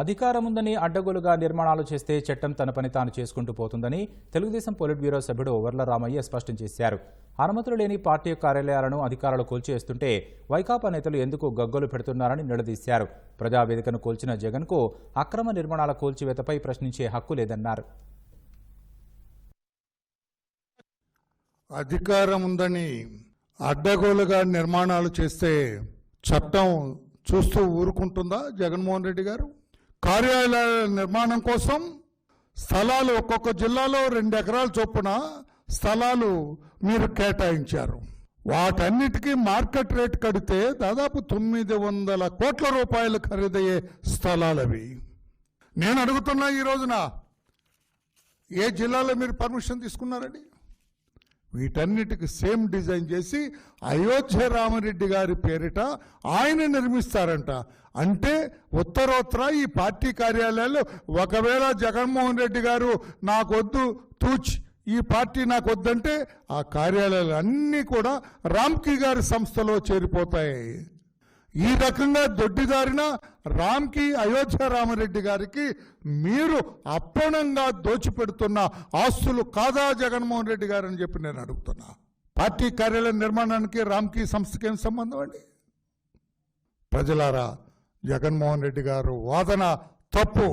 అధికారం ఉందని అడ్డగోలుగా నిర్మాణాలు చేస్తే చట్టం తన పని తాను చేసుకుంటూ పోతుందని తెలుగుదేశం పొలిట్ బ్యూరో సభ్యుడు వర్ల రామయ్య స్పష్టం చేశారు. అనుమతులు లేని పార్టీ కార్యాలయాలను అధికారులు కూల్చేస్తుంటే వైకాపా నేతలు ఎందుకు గగ్గోలు పెడుతున్నారని నిలదీశారు. ప్రజావేదికను కూల్చిన జగన్కు అక్రమ నిర్మాణాల కూల్చివేతపై ప్రశ్నించే హక్కు లేదన్నారు. అధికారం ఉందని అడ్డగోలుగా నిర్మాణాలు చేస్తే చట్టం చూస్తూ ఊరుకుంటుందా జగన్మోహన్ రెడ్డి గారు? కార్యాలయాల నిర్మాణం కోసం స్థలాలు ఒక్కొక్క జిల్లాలో రెండు ఎకరాల చొప్పున స్థలాలు మీరు కేటాయించారు. వాటన్నిటికీ మార్కెట్ రేట్ కడితే దాదాపు తొమ్మిది వందల కోట్ల రూపాయలు ఖరీదయ్యే స్థలాలు అవి. నేను అడుగుతున్నా ఈ రోజున ఏ జిల్లాలో మీరు పర్మిషన్ తీసుకున్నారండి? వీటన్నిటికి సేమ్ డిజైన్ చేసి అయోధ్య రామరెడ్డి గారి పేరిట ఆయన నిర్మిస్తారంట. అంటే ఉత్తరోత్తర ఈ పార్టీ కార్యాలయాల్లో ఒకవేళ జగన్మోహన్ రెడ్డి గారు నాకొద్దు తూచ్ ఈ పార్టీ నాకు వద్దంటే ఆ కార్యాలయాలు అన్నీ కూడా రామ్కి గారి సంస్థలో చేరిపోతాయి. ఈ రకంగా దొడ్డిదారిన రామ్కి అయోధ్య రామరెడ్డి గారికి మీరు అప్పణంగా దోచిపెడుతున్న ఆస్తులు కాదా జగన్మోహన్ రెడ్డి గారు అని చెప్పి నేను అడుగుతున్నా. పార్టీ కార్యాలయ నిర్మాణానికి రామ్కి సంస్థకి ఏం సంబంధం అండి? ప్రజలారా జగన్మోహన్ రెడ్డి గారు వాదన తప్పు.